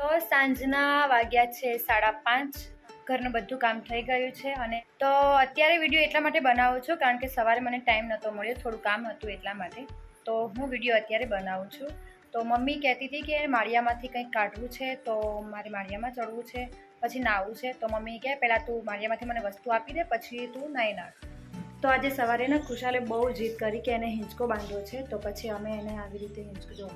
તો સાંજના વાગ્યા છે સાડા પાંચ. ઘરનું બધું કામ થઈ ગયું છે અને તો અત્યારે વીડિયો એટલા માટે બનાવું છું કારણ કે સવારે મને ટાઈમ નહોતો મળ્યો, થોડું કામ હતું એટલા માટે. તો હું વીડિયો અત્યારે બનાવું છું. તો મમ્મી કહેતી હતી કે માળિયામાંથી કંઈક કાઢવું છે, તો મારે માળિયામાં ચડવું છે, પછી નાહવું છે. તો મમ્મી કહે, પહેલાં તું માળિયામાંથી મને વસ્તુ આપી દે, પછી તું નાહી નાખ. તો આજે સવારે ને ખુશાલે બહુ જીદ કરી કે એને હિંચકો બાંધ્યો છે, તો પછી અમે એને આવી રીતે હિંચકો જો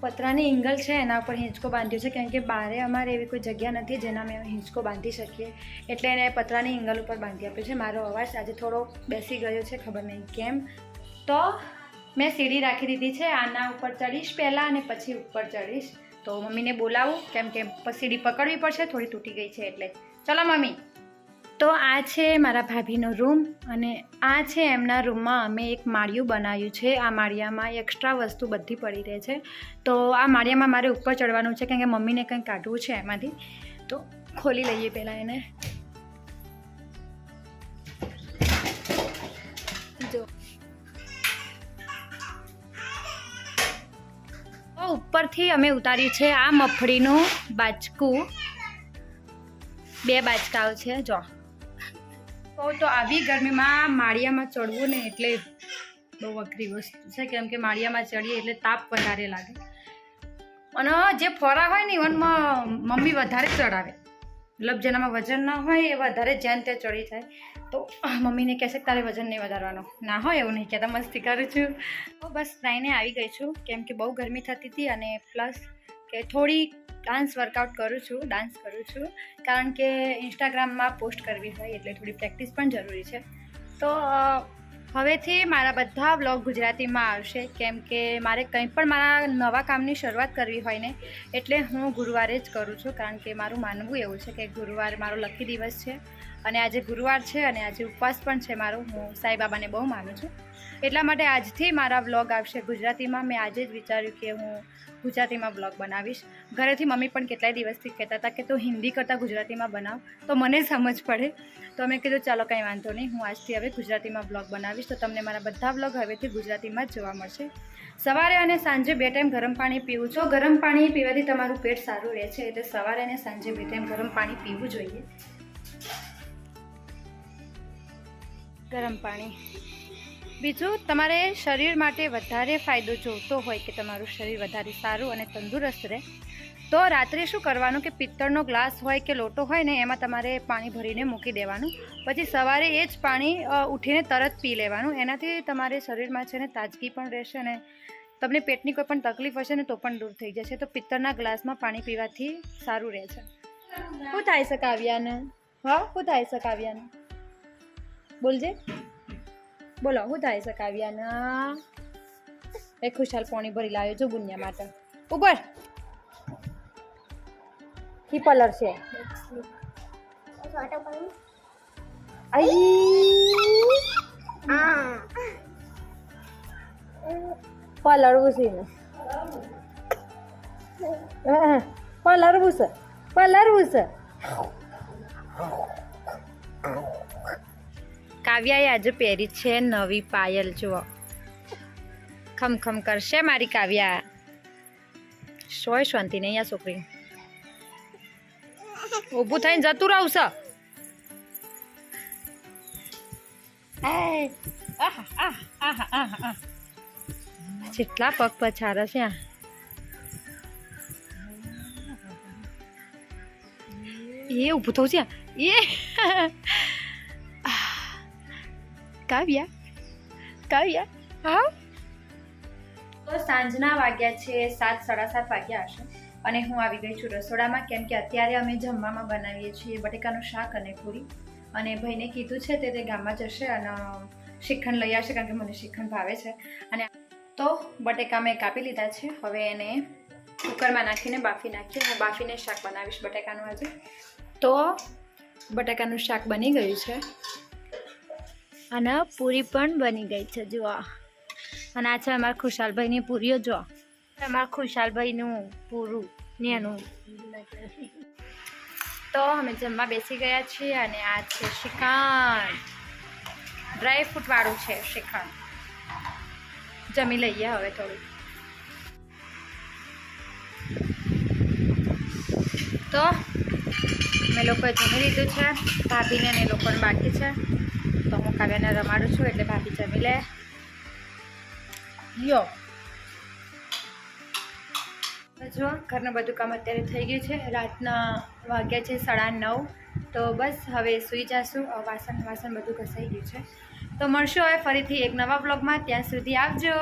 પતરાની ઇંગલ છે એના ઉપર હિંચકો બાંધ્યો છે કેમ કે બારે અમારે એવી કોઈ જગ્યા નથી જેના અમે હિંચકો બાંધી શકીએ. એટલે એને પતરાની ઇંગલ ઉપર બાંધી આપ્યો છે. મારો અવાજ આજે થોડો બેસી ગયો છે, ખબર નહીં કેમ. તો મેં સીડી રાખી દીધી છે, આના ઉપર ચડીશ પહેલાં અને પછી ઉપર ચડીશ. તો મમ્મીને બોલાવું, કેમ કે સીડી પકડવી પડશે, થોડી તૂટી ગઈ છે એટલે. ચલો મમ્મી. તો આ છે મારા ભાભીનો રૂમ અને આ છે એમના રૂમમાં અમે એક માળિયું બનાવ્યું છે. આ માળિયામાં એક્સ્ટ્રા વસ્તુ બધી પડી રહે છે. તો આ માળિયામાં મારે ઉપર ચડવાનું છે કેમ કે મમ્મીને કંઈ કાઢવું છે એમાંથી. તો ખોલી લઈએ પહેલાં એને. જો. ઉપરથી અમે ઉતાર્યું છે આ મફળીનું બાચકું બે બાચકાઓ છે, જો. તો તો આવી ગરમીમાં માળિયામાં ચડવું ને એટલે બહુ અઘરી વસ્તુ છે. કેમ કે માળિયામાં ચડીએ એટલે તાપ વધારે લાગે. અને જે ફોરા હોય ને ઇવનમાં મમ્મી વધારે ચડાવે. મતલબ જેનામાં વજન ના હોય, એ વધારે જ્યાં ત્યાં ચડી જાય. તો મમ્મીને કહેશે તારે વજન નહીં વધારવાનો. ના હોય એવું નહીં કહેતા, મસ્તી કરું છું. બસ નાઈને આવી ગઈ છું. કેમ કે બહુ ગરમી થતી હતી અને પ્લસ કે થોડી ડાન્સ વર્કઆઉટ કરું છું ડાન્સ કરું છું. કારણ કે ઇન્સ્ટાગ્રામમાં પોસ્ટ કરવી હોય એટલે થોડી પ્રેક્ટિસ પણ જરૂરી છે. તો હવેથી મારા બધા બ્લોગ ગુજરાતીમાં આવશે. કેમ કે મારે કંઈ પણ મારા નવા કામની શરૂઆત કરવી હોય ને, એટલે હું ગુરુવારે જ કરું છું. કારણ કે મારું માનવું એવું છે કે ગુરુવાર મારો લકી દિવસ છે. અને આજે ગુરુવાર છે અને આજે ઉપવાસ પણ છે મારો. હું સાંઈબાબાને બહુ માનું છું. એટલા માટે આજથી મારા વ્લોગ આવશે ગુજરાતીમાં. મેં આજે જ વિચાર્યું કે હું ગુજરાતીમાં બ્લોગ બનાવીશ. ઘરેથી મમ્મી પણ કેટલાય દિવસથી કહેતા હતા કે તું હિન્દી કરતાં ગુજરાતીમાં બનાવ. તો મને સમજ પડે. તો મેં કીધું, ચાલો, કંઈ વાંધો નહીં. હું આજથી હવે ગુજરાતીમાં બ્લોગ બનાવીશ. તો તમને મારા બધા બ્લોગ હવેથી ગુજરાતીમાં જ જોવા મળશે. સવારે અને સાંજે બે ટાઈમ ગરમ પાણી પીવું. છું ગરમ પાણી પીવાથી તમારું પેટ સારું રહે છે, એટલે સવારે અને સાંજે બે ટાઈમ ગરમ પાણી પીવું જોઈએ. ગરમ પાણી. બીજું, તમારે શરીર માટે વધારે ફાયદો જોતો હોય કે તમારું શરીર વધારે સારું અને તંદુરસ્ત રહે, તો રાત્રે શું કરવાનું કે પિત્તળનો ગ્લાસ હોય કે લોટો હોય ને, એમાં તમારે પાણી ભરીને મૂકી દેવાનું. પછી સવારે એ જ પાણી ઉઠીને તરત પી લેવાનું. એનાથી તમારે શરીરમાં છે ને તાજગી પણ રહેશે ને તમને પેટની કોઈ પણ તકલીફ હશે ને, તો પણ દૂર થઈ જશે. તો પિત્તળના ગ્લાસમાં પાણી પીવાથી સારું રહે છે. શું થાય છે કાવ્યાને? હા, શું થાય છે કાવ્યાને? બોલજે. બોલો શું થાય છે કાવ્યાના? એ ખુશાલ પાણી ભરી લાવ્યો છું ગુનિયા માટે. ઉપર કી પલર છે. પલળવું છે હા, પલળવું છે. પલળવું છે. કાવ્યાએ આજે પહેરી છે નવી પાયલ જુઓ. ખમખમ કરશે મારી કાવ્યા. સોય શાંતિ નહીં આ છોકરી. ઊભું થઈને જતું રહું છે. જેટલા પગ પછારા છે એ ઊભું થવું છે એ. કાવ્યા. કાવ્યા? હા? તો સાંજના વાગ્યા છે, સાત, સાડા સાત વાગ્યા હશે. અને હું આવી ગઈ છું રસોડામાં, કેમ કે અત્યારે અમે જમવામાં બનાવીએ છીએ બટેકાનું શાક અને પૂરી. અને ભાઈને કીધું છે તે તે ગામમાં જશે અને શિખંડ લઈ આવશે કારણ કે મને શિખંડ ભાવે છે. અને તો બટેકા મેં કાપી લીધા છે. હવે એને કુકરમાં નાખીને બાફી નાખીએ. હું બાફીને શાક બનાવીશ બટેકાનું આજે. તો બટેકાનું શાક બની ગયું છે. અને પૂરી પણ બની ગઈ છે, જુઓ. અને આ છે અમારા ખુશાલભાઈની પૂરીઓ, જુઓ. અમારા ખુશાલભાઈનું પૂરું ને એનું. તો અમે જમવા બેસી ગયા છીએ અને આ છે શ્રીખંડ. ડ્રાય ફ્રૂટવાળું છે શ્રીખંડ. જમી લઈએ હવે થોડું. તો, અમે લોકોએ જમી લીધું છે, ભાભીને એ લોકોને બાકી છે. હું કાવ્યાને રમાડું છું એટલે ભાભી જમી લે. યો જો, ઘરનું બધું કામ અત્યારે થઈ ગયું છે. રાતના વાગ્યા છે સાડા નવ. તો બસ, હવે સૂઈ જશું. વાસણ વાસણ બધું ઘસાઈ ગયું છે. તો મળશું હવે ફરીથી એક નવા બ્લોગમાં ત્યાં સુધી આવજો.